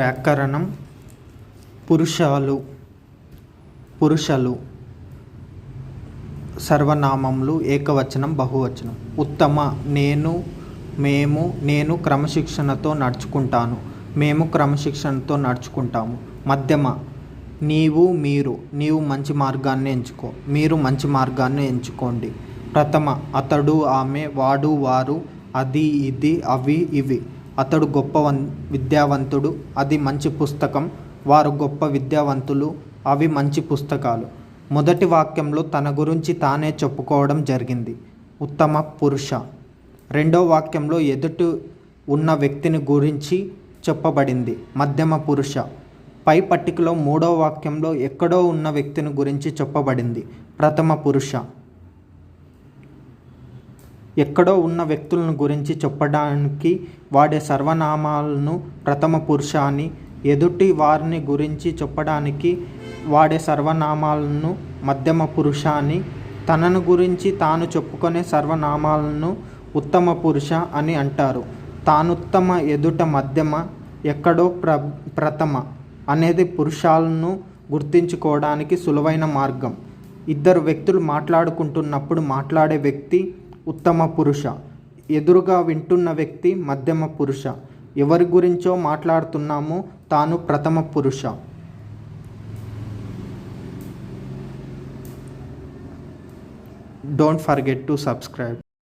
వ్యాకరణం పురుషాలు పురుషలు సర్వనామములు ఏకవచనం బహువచనం. ఉత్తమ నేను మేము నేను క్రమశిక్షణతో నడుచుకుంటాను. మేము క్రమశిక్షణతో నడుచుకుంటాము. మధ్యమ నీవు మీరు నీవు మంచి మార్గాన్ని ఎంచుకో. మీరు మంచి మార్గాన్ని ఎంచుకోండి. ప్రథమ అతడు ఆమె వాడు వారు అది ఇది అవి ఇవి. అతడు గొప్ప వన్ విద్యావంతుడు అది మంచి పుస్తకం. వారు గొప్ప విద్యావంతులు అవి మంచి పుస్తకాలు. మొదటి వాక్యంలో తన గురించి తానే చెప్పుకోవడం జరిగింది. ఉత్తమ పురుష. రెండో వాక్యంలో ఎదుటి ఉన్న వ్యక్తిని గురించి చెప్పబడింది. మధ్యమ పురుష. పై పట్టికలో మూడో వాక్యంలో ఎక్కడో ఉన్న వ్యక్తిని గురించి చెప్పబడింది. ప్రథమ పురుష. ఎక్కడో ఉన్న వ్యక్తులను గురించి చెప్పడానికి వాడే సర్వనామాలను ప్రథమ పురుష అని ఎదుటి వారిని గురించి చెప్పడానికి వాడే సర్వనామాలను మధ్యమ పురుష అని తనను గురించి తాను చెప్పుకునే సర్వనామాలను ఉత్తమ పురుష అని అంటారు. తానుత్తమ ఎదుట మధ్యమ ఎక్కడో ప్ర ప్రథమ అనేది పురుషాలను గుర్తించుకోవడానికి సులువైన మార్గం. ఇద్దరు వ్యక్తులు మాట్లాడుకుంటున్నప్పుడు మాట్లాడే వ్యక్తి ఉత్తమ పురుష. ఎదురుగా వింటున్న వ్యక్తి మధ్యమ పురుష. ఎవరి గురించో మాట్లాడుతున్నామో తాను ప్రథమ పురుష. Don't forget to subscribe